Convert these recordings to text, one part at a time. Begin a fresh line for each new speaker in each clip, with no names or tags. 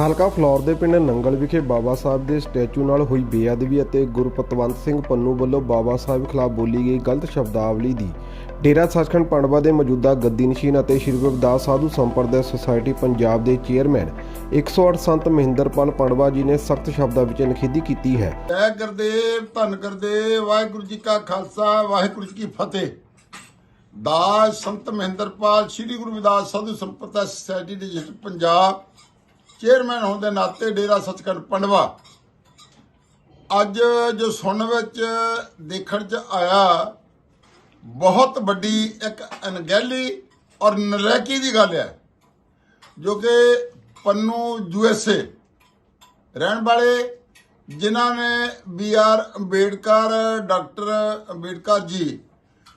ਹਲਕਾ ਫਲੌਰ ਦੇ ਪਿੰਡ ਨੰਗਲ ਵਿਖੇ ਬਾਬਾ ਸਾਹਿਬ ਦੇ ਸਟੈਚੂ ਨਾਲ ਹੋਈ ਬੇਅਦਬੀ ਅਤੇ ਗੁਰਪਤਵੰਤ ਸਿੰਘ ਪੰਨੂ ਵੱਲੋਂ ਬਾਬਾ ਸਾਹਿਬ ਖਿਲਾਫ ਬੋਲੀ ਗਈ ਗਲਤ ਸ਼ਬਦਾਵਲੀ ਦੀ। ਡੇਰਾ ਸੱਚਖੰਡ ਪਣਵਾ ਦੇ ਮੌਜੂਦਾ ਗੱਦੀ ਨਸ਼ੀਨ ਅਤੇ ਸ਼੍ਰੀ ਗੁਰਦਾਸ ਸਾਧੂ ਸੰਪਰਦਾ ਸੁਸਾਇਟੀ ਪੰਜਾਬ ਦੇ ਚੇਅਰਮੈਨ 108 ਸੰਤ ਮਹਿੰਦਰਪਾਲ ਪਣਵਾ ਜੀ ਨੇ ਸਖਤ ਸ਼ਬਦਾਂ ਵਿੱਚ ਨਿਖੇਧੀ ਕੀਤੀ ਹੈ।
ਜੈ ਗੁਰਦੇਵ, ਧੰਨ ਗੁਰਦੇਵ, ਵਾਹਿਗੁਰੂ ਜੀ ਕਾ ਖਾਲਸਾ, ਵਾਹਿਗੁਰੂ ਜੀ ਕੀ ਫਤਿਹ। ਦਾਸ ਸੰਤ ਮਹਿੰਦਰਪਾਲ, ਸ੍ਰੀ ਗੁਰੂ ਵਿਦਾਸ ਸਾਧੂ ਸੰਪਰਦਾ ਸੁਸਾਇਟੀ ਦੇ ਪੰਜਾਬ ਚੇਅਰਮੈਨ ਹੋਣ ਦੇ ਨਾਤੇ ਡੇਰਾ ਸੱਚਖੰਡ ਪੰਡਵਾ। ਅੱਜ ਜੋ ਸੁਣਨ ਵਿੱਚ, ਦੇਖਣ ਚ ਆਇਆ, ਬਹੁਤ ਵੱਡੀ ਇੱਕ ਅਣਗਹਿਲੀ ਔਰ ਨਲੈਕੀ ਦੀ ਗੱਲ ਹੈ, ਜੋ ਕਿ ਪੰਨੂ ਯੂਐਸਏ ਰਹਿਣ ਵਾਲੇ, ਜਿਨ੍ਹਾਂ ਨੇ B R Ambedkar, doctor Ambedkar ji,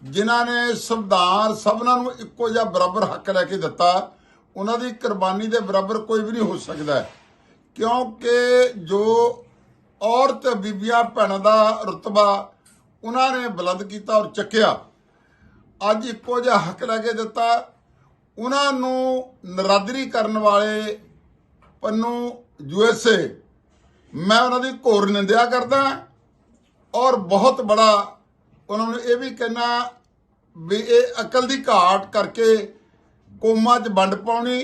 ਜਿਨ੍ਹਾਂ ਨੇ ਸੰਵਿਧਾਨ ਸਭਨਾਂ ਨੂੰ ਇੱਕੋ ਜਿਹਾ ਬਰਾਬਰ ਹੱਕ ਲੈ ਕੇ ਦਿੱਤਾ ਉਹਨਾਂ ਦੀ ਕੁਰਬਾਨੀ ਦੇ ਬਰਾਬਰ ਕੋਈ ਵੀ ਨਹੀਂ ਹੋ ਸਕਦਾ। ਕਿਉਂਕਿ ਜੋ ਔਰਤ ਬੀਬੀਆਂ, ਭੈਣਾਂ ਦਾ ਰਤਬਾ ਉਹਨਾਂ ਨੇ ਬੁਲੰਦ ਕੀਤਾ ਔਰ ਚੱਕਿਆ, ਅੱਜ ਇੱਕੋ ਜਿਹਾ ਹੱਕ ਲੈ ਕੇ ਦਿੱਤਾ। ਉਹਨਾਂ ਨੂੰ ਨਰਾਦਰੀ ਕਰਨ ਵਾਲੇ ਪੰਨੂ ਯੂਐਸਏ ਮੈਂ ਉਹਨਾਂ ਦੀ ਘੋਰ ਨਿੰਦਿਆ ਕਰਦਾ ਔਰ ਬਹੁਤ ਬੜਾ ਉਹਨਾਂ ਨੂੰ ਇਹ ਵੀ ਕਹਿਣਾ ਵੀ ਇਹ ਅਕਲ ਦੀ ਘਾਟ ਕਰਕੇ ਕੌਮਾਂ 'ਚ ਵੰਡ ਪਾਉਣੀ,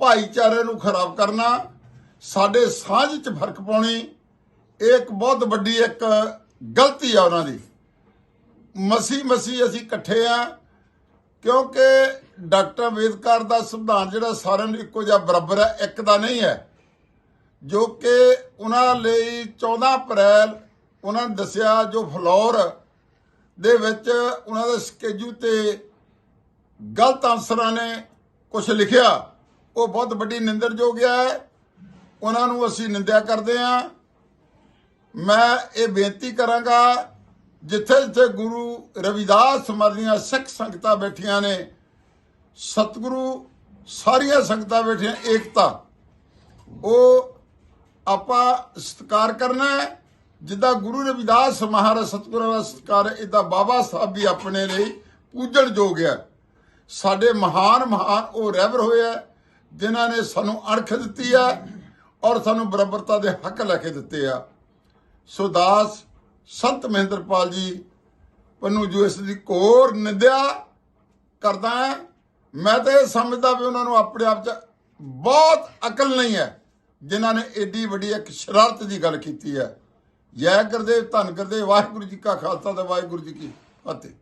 ਭਾਈਚਾਰੇ ਨੂੰ ਖਰਾਬ ਕਰਨਾ, ਸਾਡੇ ਸਾਂਝ 'ਚ ਫ਼ਰਕ ਪਾਉਣੀ, ਇਹ ਇੱਕ ਬਹੁਤ ਵੱਡੀ ਇੱਕ ਗਲਤੀ ਆ ਉਹਨਾਂ ਦੀ। ਮਸੀ ਮਸੀ ਅਸੀਂ ਇਕੱਠੇ ਆ, ਕਿਉਂਕਿ ਡਾਕਟਰ ਅੰਬੇਦਕਰ ਦਾ ਸੰਵਿਧਾਨ ਜਿਹੜਾ ਸਾਰਿਆਂ ਨੂੰ ਇੱਕੋ ਜਿਹਾ ਬਰਾਬਰ ਹੈ, ਇੱਕ ਦਾ ਨਹੀਂ ਹੈ। ਜੋ ਕਿ ਉਹਨਾਂ ਲਈ 14 ਅਪ੍ਰੈਲ ਉਹਨਾਂ ਨੇ ਦੱਸਿਆ ਜੋ ਫਲੋਰ ਦੇ ਵਿੱਚ ਉਹਨਾਂ ਦੇ ਸਕੇਜੂ ਤੇ ਗਲਤ ਅਨਸਰਾਂ ਨੇ ਕੁਝ ਲਿਖਿਆ, ਉਹ ਬਹੁਤ ਵੱਡੀ ਨਿੰਦਰਯੋਗ ਹੈ ਉਹਨਾਂ ਨੂੰ ਅਸੀਂ ਨਿੰਦਿਆ ਕਰਦੇ ਹਾਂ। ਮੈਂ ਇਹ ਬੇਨਤੀ ਕਰਾਂਗਾ, ਜਿੱਥੇ ਜਿੱਥੇ ਗੁਰੂ ਰਵਿਦਾਸ ਮਰਦੀਆਂ ਸਿੱਖ ਸੰਗਤਾਂ ਬੈਠੀਆਂ ਨੇ, ਸਤਿਗੁਰੂ ਸਾਰੀਆਂ ਸੰਗਤਾਂ ਬੈਠੀਆਂ, ਏਕਤਾ, ਉਹ ਆਪਾਂ ਸਤਿਕਾਰ ਕਰਨਾ ਜਿੱਦਾਂ ਗੁਰੂ ਰਵਿਦਾਸ ਮਹਾਰਾਜ ਸਤਿਗੁਰਾਂ ਦਾ ਸਤਿਕਾਰ ਹੈ ਬਾਬਾ ਸਾਹਿਬ ਵੀ ਆਪਣੇ ਲਈ ਪੂਜਣ ਯੋਗ ਹੈ ਸਾਡੇ ਮਹਾਨ ਮਹਾਨ ਉਹ ਰਹਿਬਰ ਹੋਏ ਆ, ਜਿਨ੍ਹਾਂ ਨੇ ਸਾਨੂੰ ਅਣਖ ਦਿੱਤੀ ਆ ਔਰ ਸਾਨੂੰ ਬਰਾਬਰਤਾ ਦੇ ਹੱਕ ਲੈ ਕੇ ਦਿੱਤੇ ਆ। ਸੋ ਦਾਸ ਸੰਤ ਮਹਿੰਦਰਪਾਲ ਜੀ, ਪੰਨੂ ਜੋ, ਇਸ ਦੀ ਘੋਰ ਨਿੰਦਿਆ ਕਰਦਾ ਹਾਂ। ਮੈਂ ਤਾਂ ਇਹ ਸਮਝਦਾ ਵੀ ਉਹਨਾਂ ਨੂੰ ਆਪਣੇ ਆਪ 'ਚ ਬਹੁਤ ਅਕਲ ਨਹੀਂ ਹੈ, ਜਿਨ੍ਹਾਂ ਨੇ ਏਡੀ ਵੱਡੀ ਇੱਕ ਸ਼ਰਾਰਤ ਦੀ ਗੱਲ ਕੀਤੀ ਹੈ। ਜੈ ਗੁਰਦੇਵ, ਧੰਨ ਗੁਰਦੇਵ, ਵਾਹਿਗੁਰੂ ਜੀ ਕਾ ਖਾਲਸਾ ਤੇ ਵਾਹਿਗੁਰੂ ਜੀ ਕੀ ਫਤਿਹ।